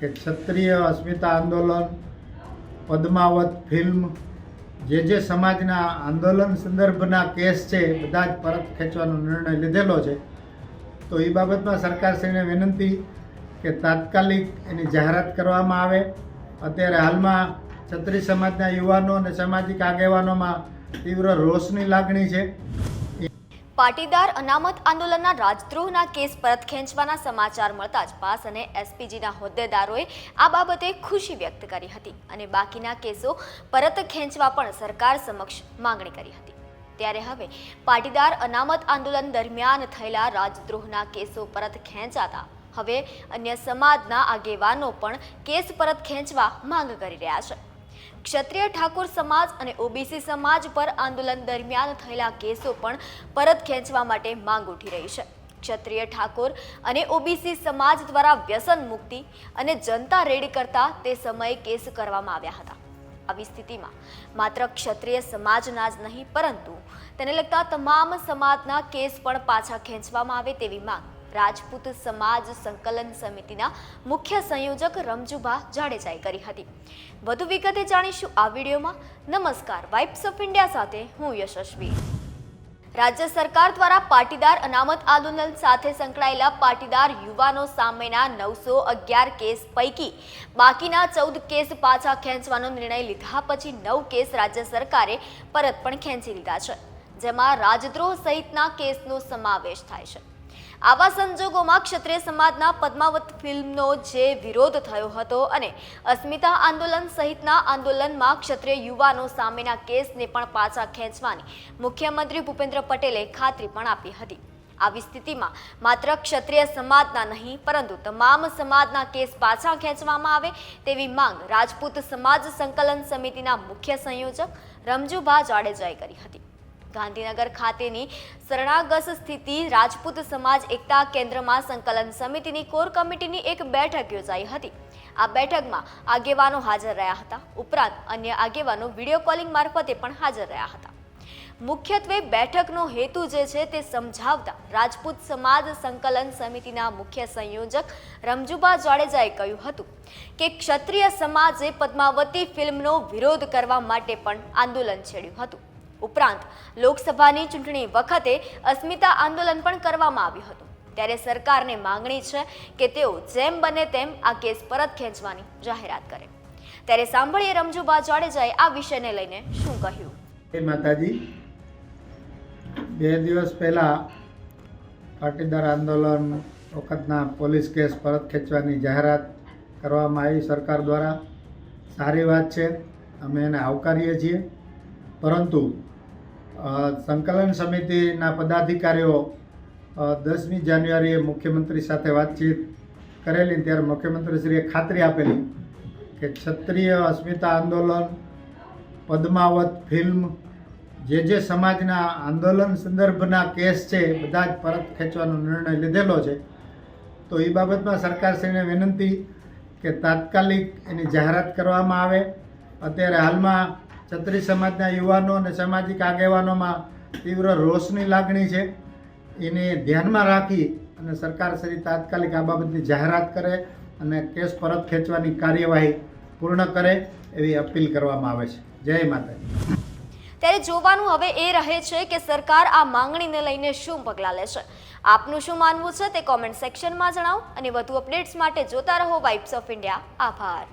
કે ક્ષત્રિય અસ્મિતા આંદોલન, પદ્માવત ફિલ્મ, જે જે સમાજના આંદોલન સંદર્ભના કેસ છે, બધા જ પરત ખેંચવાનો નિર્ણય લીધેલો છે. તો એ બાબતમાં સરકારશ્રીને વિનંતી કે તાત્કાલિક એની જાહેરાત કરવામાં આવે. અત્યારે હાલમાં છત્રી સમાજના યુવાનો અને સામાજિક આગેવાનોમાં તીવ્ર રોષની લાગણી છે. પાટીદાર અનામત આંદોલનના રાજદ્રોહના કેસ પરત ખેંચવાના સમાચાર મળતા જ પાસ અને એસપીજીના હોદ્દેદારોએ આ બાબતે ખુશી વ્યક્ત કરી હતી અને બાકીના કેસો પરત ખેંચવા પણ સરકાર સમક્ષ માંગણી કરી હતી. ત્યારે હવે પાટીદાર અનામત આંદોલન દરમિયાન થયેલા રાજદ્રોહના કેસો પરત ખેંચાતા હવે અન્ય સમાજના આગેવાનો પણ કેસ પરત ખેંચવા માંગ કરી રહ્યા છે. ક્ષત્રિય ઠાકોર સમાજ અને ઓબીસી સમાજ પર આંદોલન દરમિયાન થયેલા કેસો પણ પરત ખેંચવા માટે માંગ ઉઠી રહી છે. ક્ષત્રિય ઠાકોર અને ઓબીસી સમાજ દ્વારા વ્યસન મુક્તિ અને જનતા રેડ કરતા તે સમયે કેસ કરવામાં આવ્યા હતા. આવી સ્થિતિમાં માત્ર ક્ષત્રિય સમાજના જ નહીં, પરંતુ તેને લગતા તમામ સમાજના કેસ પણ પાછા ખેંચવામાં આવે તેવી માંગ રાજપૂત સમાજ સંકલન સમિતિના મુખ્ય સંયોજક રમજુભા જાડેજાએ કરી હતી. વધુ વિગતે જાણીશું આ વિડીયોમાં. નમસ્કાર વાઇબ્સ ઓફ ઇન્ડિયા સાથે હું યશસ્વી. રાજ્ય સરકાર દ્વારા પાટીદાર અનામત આંદોલન સાથે સંકળાયેલા પાટીદાર યુવાનો સામેના નવસો અગિયાર કેસ પૈકી બાકીના ચૌદ કેસ પાછા ખેંચવાનો નિર્ણય લીધા પછી નવ કેસ રાજ્ય સરકારે પરત પણ ખેંચી લીધા છે, જેમાં રાજદ્રોહ સહિતના કેસનો સમાવેશ થાય છે. આવા સંજોગોમાં ક્ષત્રિય સમાજના પદ્માવત ફિલ્મનો જે વિરોધ થયો હતો અને અસ્મિતા આંદોલન સહિતના આંદોલનમાં ક્ષત્રિય યુવાનો સામેના કેસને પણ પાછા ખેંચવાની મુખ્યમંત્રી ભૂપેન્દ્ર પટેલે ખાતરી પણ આપી હતી. આવી સ્થિતિમાં માત્ર ક્ષત્રિય સમાજના નહીં, પરંતુ તમામ સમાજના કેસ પાછા ખેંચવામાં આવે તેવી માંગ રાજપૂત સમાજ સંકલન સમિતિના મુખ્ય સંયોજક રમજુભા જાડેજાએ કરી હતી. ગાંધીનગર ખાતેની શરણાગત સ્થિતિ, રાજપૂત સમાજ એકતા કેન્દ્રમાં સંકલન સમિતિની કોર કમિટીની એક બેઠક યોજાઈ હતી. આ બેઠકમાં આગેવાનો હાજર રહ્યા હતા. ઉપરાંત અન્ય આગેવાનો વીડિયો કોલિંગ મારફતે પણ હાજર રહ્યા હતા. મુખ્યત્વે બેઠકનો હેતુ જે છે તે સમજાવતા રાજપૂત સમાજ સંકલન સમિતિના મુખ્ય સંયોજક રમજુભા જાડેજાએ કહ્યું હતું કે ક્ષત્રિય સમાજે પદ્માવતી ફિલ્મનો વિરોધ કરવા માટે પણ આંદોલન છેડ્યું હતું. ઉપરાંત લોકસભાની ચૂંટણી વખતે અસ્મિતા આંદોલન પણ કરવામાં આવ્યું હતું. ત્યારે સરકારને માંગણી છે કે તેઓ જેમ બને તેમ આ કેસ પરત ખેંચવાની જાહેરાત કરે. ત્યારે સાંભળીએ રમજુબા જાડેજાએ આ વિષયને લઈને શું કહ્યું. જય માતાજી, બે દિવસ પહેલાં પાટીદાર આંદોલન વખતના પોલીસ કેસ પરત ખેંચવાની જાહેરાત કરવામાં આવી સરકાર દ્વારા. સારી વાત છે, અમે એને આવકારીએ છીએ. પરંતુ સંકલન સમિતિના પદાધિકારીઓ દસમી જાન્યુઆરીએ મુખ્યમંત્રી સાથે વાતચીત કરેલી ત્યારે મુખ્યમંત્રીશ્રીએ ખાતરી આપેલી કે ક્ષત્રિય અસ્મિતા આંદોલન, પદ્માવત ફિલ્મ, જે જે સમાજના આંદોલન સંદર્ભના કેસ છે બધા જ પરત ખેંચવાનો નિર્ણય લીધેલો છે. તો એ બાબતમાં સરકારશ્રીને વિનંતી કે તાત્કાલિક એની જાહેરાત કરવામાં આવે. અત્યારે હાલમાં ક્ષત્રિય સમાજના યુવાનો અને સામાજિક આગેવાનોમાં તીવ્ર રોષની લાગણી છે. એને ધ્યાનમાં રાખી અને સરકારશ્રી તાત્કાલિક આ બાબતની જાહેરાત કરે અને કેસ પરત ખેંચવાની કાર્યવાહી પૂર્ણ કરે એવી અપીલ કરવામાં આવે છે. જય માતાજી. ત્યારે જોવાનું હવે એ રહે છે કે સરકાર આ માંગણીને લઈને શું પગલાં લેશે આપનું શું માનવું છે તે કોમેન્ટ સેક્શનમાં જણાવો અને વધુ અપડેટ્સ માટે જોતા રહો વાઇબ્સ ઓફ ઇન્ડિયા આભાર.